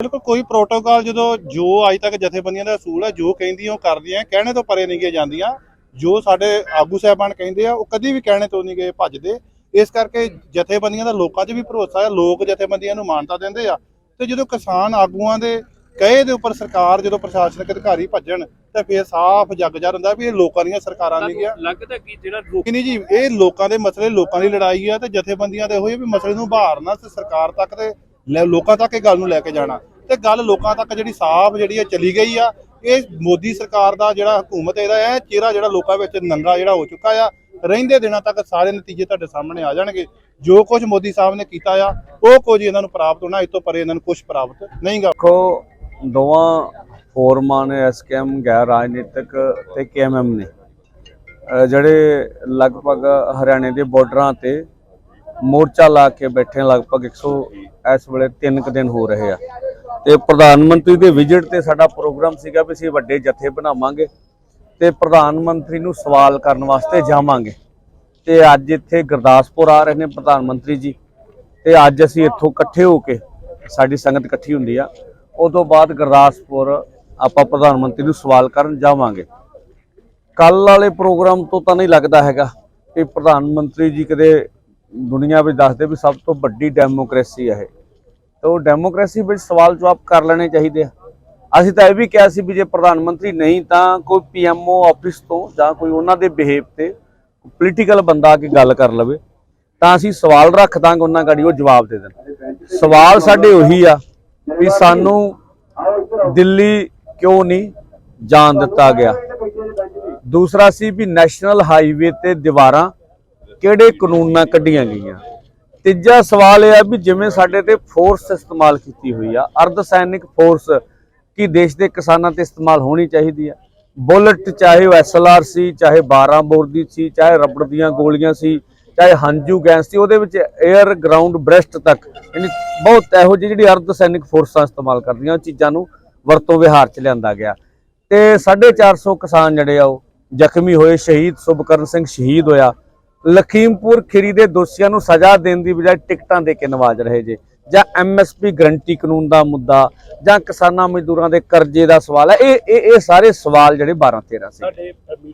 ਬਿਲਕੁਲ ਕੋਈ ਪ੍ਰੋਟੋਕਾਲ ਜਦੋਂ ਜੋ ਅੱਜ ਤੱਕ ਜਥੇਬੰਦੀਆਂ ਦਾ ਅਸੂਲ ਹੈ ਜੋ ਕਹਿੰਦੀਆਂ ਉਹ ਕਰਦੀਆਂ ਕਹਿਣੇ ਤੋਂ ਪਰੇ ਨਹੀਂ ਗਏ ਜਾਂਦੀਆਂ। ਜੋ ਸਾਡੇ ਆਗੂ ਸਾਹਿਬਾਨ ਕਹਿੰਦੇ ਆ ਉਹ ਕਦੀ ਵੀ ਕਹਿਣੇ ਤੋਂ ਨਹੀਂ ਗਏ ਭੱਜਦੇ। ਇਸ ਕਰਕੇ ਜਥੇਬੰਦੀਆਂ ਦਾ ਲੋਕਾਂ 'ਚ ਵੀ ਭਰੋਸਾ ਹੈ ਲੋਕ ਜਥੇਬੰਦੀਆਂ ਨੂੰ ਮਾਨਤਾ ਦਿੰਦੇ ਆ। ਤੇ ਜਦੋਂ ਕਿਸਾਨ ਆਗੂਆਂ ਦੇ ਕਹੇ ਦੇ ਉੱਪਰ ਸਰਕਾਰ ਜਦੋਂ ਪ੍ਰਸ਼ਾਸਨਿਕ ਅਧਿਕਾਰੀ ਭੱਜਣ ਤਾਂ ਫਿਰ ਸਾਫ਼ ਜੱਗ ਜਾ ਹੁੰਦਾ ਵੀ ਇਹ ਲੋਕਾਂ ਦੀਆਂ ਸਰਕਾਰਾਂ ਨਹੀਂ ਗਿਆ। ਲੱਗਦਾ ਕਿ ਜਿਹੜਾ ਨਹੀਂ ਜੀ ਇਹ ਲੋਕਾਂ ਦੇ ਮਸਲੇ ਲੋਕਾਂ ਦੀ ਲੜਾਈ ਆ ਤੇ ਜਥੇਬੰਦੀਆਂ ਦੇ ਇਹੋ ਹੀ ਆ ਵੀ ਮਸਲੇ ਨੂੰ ਬਾਹਰਨਾ ਤੇ ਸਰਕਾਰ ਤੱਕ ਤੇ ਲੋਕਾਂ ਤੱਕ ਇਹ ਗੱਲ ਨੂੰ ਲੈ ਕੇ ਜਾਣਾ। ਤੇ ਗੱਲ ਲੋਕਾਂ ਤੱਕ ਜਿਹੜੀ ਸਾਫ਼ ਜਿਹੜੀ ਆ ਚਲੀ ਗਈ ਆ, ਇਹ ਮੋਦੀ ਸਰਕਾਰ ਦਾ ਜਿਹੜਾ ਹਕੂਮਤ ਇਹਦਾ ਹੈ ਚਿਹਰਾ ਜਿਹੜਾ ਲੋਕਾਂ ਵਿੱਚ ਨੰਗਾ ਜਿਹੜਾ ਹੋ ਚੁੱਕਾ ਆ, ਰਹਿੰਦੇ ਦਿਨਾਂ ਤੱਕ ਸਾਰੇ ਨਤੀਜੇ ਤੁਹਾਡੇ ਸਾਹਮਣੇ ਆ ਜਾਣਗੇ। ਜੋ ਕੁਝ ਮੋਦੀ ਸਾਹਿਬ ਨੇ ਕੀਤਾ ਆ, ਉਹ ਕੁਝ ਇਹਨਾਂ ਨੂੰ ਪ੍ਰਾਪਤ ਹੋਣਾ ਇਸ ਤੋਂ ਪਰੇ ਇਹਨਾਂ ਨੂੰ ਕੁਝ ਪ੍ਰਾਪਤ ਨਹੀਂ ਗਾ। ਦੇਖੋ, ਦੋਵਾਂ ਫੋਰਮਾਂ ਨੇ ਐਸਕੇਐਮ ਗੈਰ ਰਾਜਨੀਤਿਕ ਤੇ ਕੇਐਮਐਮ ਨੇ ਜਿਹੜੇ ਲਗਭਗ ਹਰਿਆਣੇ ਦੇ ਬਾਰਡਰਾਂ ਤੇ ਮੋਰਚਾ ਲਾ ਕੇ ਬੈਠੇ ਲਗਭਗ 100 ਇਸ ਵੇਲੇ 3 ਕੁ ਦਿਨ ਹੋ ਰਹੇ ਆ। ਤੇ ਪ੍ਰਧਾਨ ਮੰਤਰੀ ਦੇ ਵਿਜ਼ਿਟ ਤੇ ਸਾਡਾ ਪ੍ਰੋਗਰਾਮ ਸੀਗਾ ਵੀ ਅਸੀਂ ਵੱਡੇ ਜਥੇ ਬਣਾਵਾਂਗੇ ਤੇ ਪ੍ਰਧਾਨ ਮੰਤਰੀ ਨੂੰ ਸਵਾਲ ਕਰਨ ਵਾਸਤੇ ਜਾਵਾਂਗੇ। ਤੇ ਅੱਜ ਇੱਥੇ ਗੁਰਦਾਸਪੁਰ ਆ ਰਹੇ ਨੇ ਪ੍ਰਧਾਨ ਮੰਤਰੀ ਜੀ। ਤੇ ਅੱਜ ਅਸੀਂ ਇੱਥੋਂ ਇਕੱਠੇ ਹੋ ਕੇ ਸਾਡੀ ਸੰਗਤ ਇਕੱਠੀ ਹੁੰਦੀ ਆ। ਉਦੋਂ ਬਾਅਦ ਗੁਰਦਾਸਪੁਰ ਆਪਾਂ ਪ੍ਰਧਾਨ ਮੰਤਰੀ ਨੂੰ ਸਵਾਲ ਕਰਨ ਜਾਵਾਂਗੇ। ਕੱਲ ਵਾਲੇ ਪ੍ਰੋਗਰਾਮ ਤੋਂ ਤਾਂ ਨਹੀਂ ਲੱਗਦਾ ਹੈਗਾ ਕਿ ਪ੍ਰਧਾਨ ਮੰਤਰੀ ਜੀ ਕਦੇ ਦੁਨੀਆ ਵਿੱਚ ਦੱਸਦੇ ਵੀ ਸਭ ਤੋਂ ਵੱਡੀ ਡੈਮੋਕ੍ਰੇਸੀ ਹੈ ਇਹ। ਤਾਂ ਉਹ ਡੈਮੋਕ੍ਰੇਸੀ ਵਿੱਚ ਸਵਾਲ ਜਵਾਬ ਕਰ ਲੈਣੇ ਚਾਹੀਦੇ ਆ। ਅਸੀਂ ਤਾਂ ਇਹ ਵੀ ਕਿਹਾ ਸੀ ਵੀ ਜੇ ਪ੍ਰਧਾਨ ਮੰਤਰੀ ਨਹੀਂ ਤਾਂ ਕੋਈ ਪੀਐਮਓ ਆਫਿਸ ਤੋਂ ਜਾਂ ਕੋਈ ਉਹਨਾਂ ਦੇ ਬਿਹੇਵ ਤੇ ਪੋਲੀਟੀਕਲ ਬੰਦਾ ਆ ਕੇ ਗੱਲ ਕਰ ਲਵੇ, ਤਾਂ ਅਸੀਂ ਸਵਾਲ ਰੱਖ ਦਾਂਗੇ ਉਹਨਾਂ ਗਾੜੀ, ਉਹ ਜਵਾਬ ਦੇ ਦੇਣ। ਸਵਾਲ ਸਾਡੇ ਉਹੀ ਆ ਵੀ ਸਾਨੂੰ ਦਿੱਲੀ ਕਿਉਂ ਨਹੀਂ ਜਾਣ ਦਿੱਤਾ ਗਿਆ? ਦੂਸਰਾ ਸੀ ਵੀ ਨੈਸ਼ਨਲ ਹਾਈਵੇ ਤੇ ਦੀਵਾਰਾਂ ਕਿਹੜੇ ਕਾਨੂੰਨਾਂ ਕੱਢੀਆਂ ਗਈਆਂ? ਤੀਜਾ ਸਵਾਲ ਇਹ ਆ ਵੀ ਜਿਵੇਂ ਸਾਡੇ ਤੇ ਫੋਰਸ ਇਸਤੇਮਾਲ ਕੀਤੀ ਹੋਈ ਆ ਅਰਧ ਸੈਨਿਕ ਫੋਰਸ ਕੀ ਦੇਸ਼ ਦੇ ਕਿਸਾਨਾਂ ਤੇ ਇਸਤੇਮਾਲ ਹੋਣੀ ਚਾਹੀਦੀ ਆ? ਬੁਲਟ ਚਾਹੇ ਉਹ ਐਸਐਲਆਰ ਸੀ, ਚਾਹੇ 12 ਬੋਰ ਦੀ ਸੀ, ਚਾਹੇ ਰਬੜ ਦੀਆਂ ਗੋਲੀਆਂ ਸੀ, ਚਾਹੇ ਹੰਝੂ ਗੈਸ ਸੀ, ਉਹਦੇ ਵਿੱਚ 에ਅਰ ਗਰਾਊਂਡ ਬ੍ਰੈਸਟ ਤੱਕ, ਯਾਨੀ ਬਹੁਤ ਇਹੋ ਜਿਹੀ ਜਿਹੜੀ ਅਰਧ ਸੈਨਿਕ ਫੋਰਸਾਂ ਇਸਤੇਮਾਲ ਕਰਦੀਆਂ, ਉਹ ਚੀਜ਼ਾਂ ਨੂੰ ਵਰਤੋਂ ਵਿਹਾਰ 'ਚ ਲਿਆਂਦਾ ਗਿਆ। ਤੇ 450 ਕਿਸਾਨ ਜਿਹੜੇ ਆ ਉਹ ਜ਼ਖਮੀ ਹੋਏ, ਸ਼ਹੀਦ ਸੁਭਕਰਨ ਸਿੰਘ ਸ਼ਹੀਦ ਹੋਇਆ। ਲਖੀਮਪੁਰ ਖੀਰੀ ਦੇ ਦੋਸ਼ੀਆਂ ਨੂੰ ਸਜ਼ਾ ਦੇਣ ਦੀ ਬਜਾਏ ਟਿਕਟਾਂ ਦੇ ਕੇ ਨਵਾਜ ਰਹੇ ਜੇ। ਜਾਂ ਐਮਐਸਪੀ ਗਰੰਟੀ ਕਾਨੂੰਨ ਦਾ ਮੁੱਦਾ, ਜਾਂ ਕਿਸਾਨਾਂ ਮਜ਼ਦੂਰਾਂ ਦੇ ਕਰਜ਼ੇ ਦਾ ਸਵਾਲ ਹੈ। ਇਹ ਇਹ ਇਹ ਸਾਰੇ ਸਵਾਲ ਜਿਹੜੇ 12 13 ਸੀ। ਸਾਡੇ ਮੀਟਿੰਗ